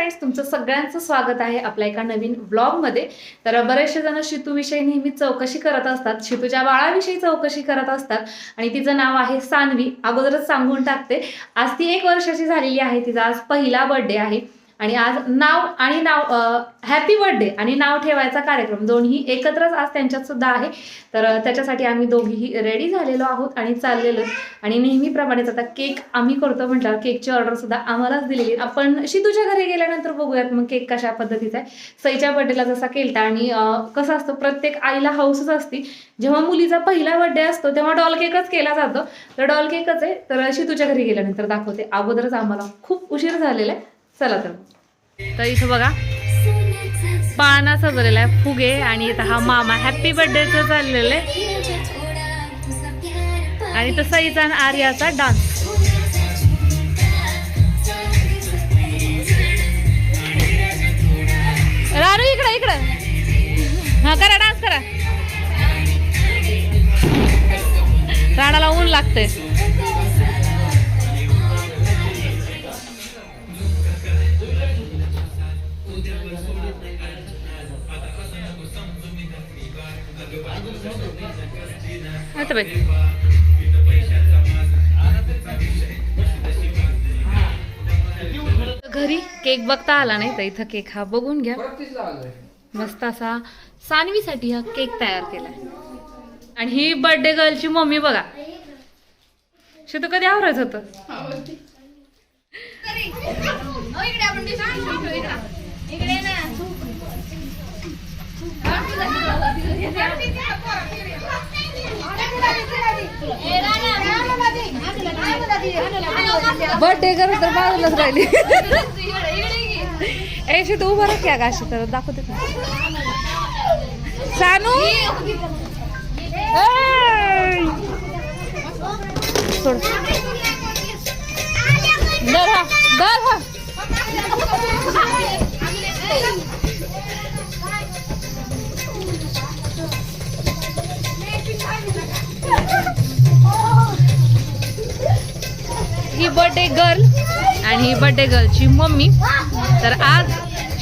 Friends तुमचं सगळ्यांचं स्वागत आहे आपल्या एका नवीन ब्लॉगमध्ये तर बरेचसे जण शितूविषयी नेहमी चौकशी करत असतात शितूच्या बाळाविषयी चौकशी करत असतात आणि तिचं नाव आहे सानवी. अगोदरच सांगून टाकते. आज ती एक वर्षाची झालेली आहे तिचा आज पहिला बर्थडे आहे. आणि आज नाव आणि नाव हॅपी बर्थडे आणि नाव ठेवायचा कार्यक्रम. दोन्ही एकत्रच आज त्यांच्यात सुद्धा आहे. तर त्याच्यासाठी आम्ही दोघीही रेडी झालेलो आहोत आणि चाललेलो. आणि नेहमीप्रमाणेच आता केक आम्ही करतो म्हटल्यावर केकची ऑर्डर सुद्धा आम्हालाच दिलेली आपण आपण शितूच्या घरी गेल्यानंतर बघूयात मग केक कशा पद्धतीचा आहे. सईच्या बर्थडेला जसा केलता आणि कसं असतं प्रत्येक आईला हाऊसच असती. जेव्हा मुलीचा पहिला बर्थडे असतो तेव्हा डॉल केकच केला जातो. तर डॉल केकच आहे. तर शितूच्या घरी गेल्यानंतर दाखवते. अगोदरच आम्हाला खूप उशीर झालेला आहे. चला तर तर इथं बघा पाळणा सजवलेला आहे फुगे आणि इथं हा मामा हॅपी बर्थडेचं चाललेलं आहे. आणि तसं इथं आणि आर्याचा डान्स रारू इकडं इकडं. हा करा डान्स करा. राणाला ऊन लागतंय. आता घरी केक बघता आला नाही तर इथं केक हा बघून घ्या. मस्त असा सानवीसाठी हा केक तयार केलाय. आणि ही बर्थडे गर्लची मम्मी बघा. शितो कधी आवरायचं होतं? बर्थडे करत तर बाजूलाच राहिली. ए शितो उभा राख क्या गाशी तर दाखवते. सानू? सोड. दर हा दर हा. आणि ही बर्थडे गर्लची मम्मी. तर आज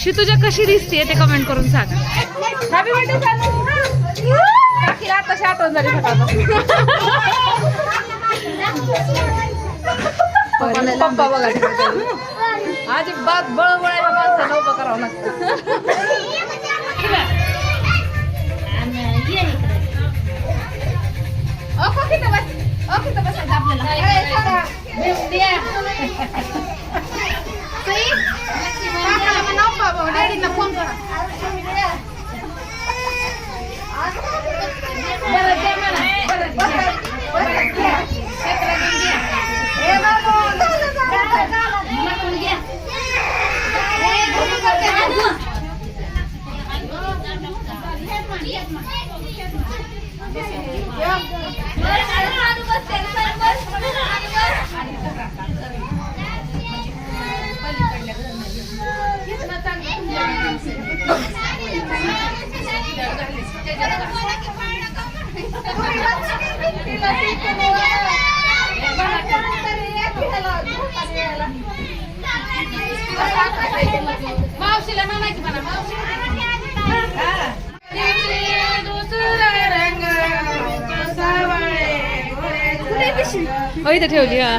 शितूजा कशी दिसते ते कमेंट करून सांग. हॅपी बर्थडे आठवण झाली पप्पा बघा अजिबात बळबळायला माणसाला उभं करावं लागतं. मावशीला म्हणायची म्हणा हो इथं ठेवली हा.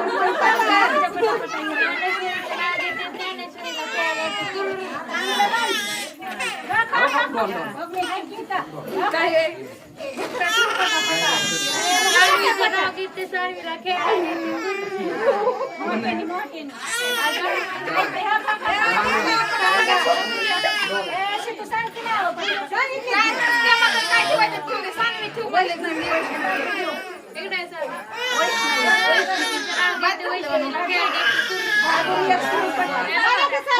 सांगली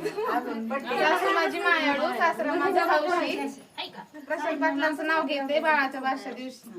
सासू माझी मायाळू सासरा माझा हौशी प्रशांत पाटलांचं नाव घेते बाळाच्या बादशा दिवशी.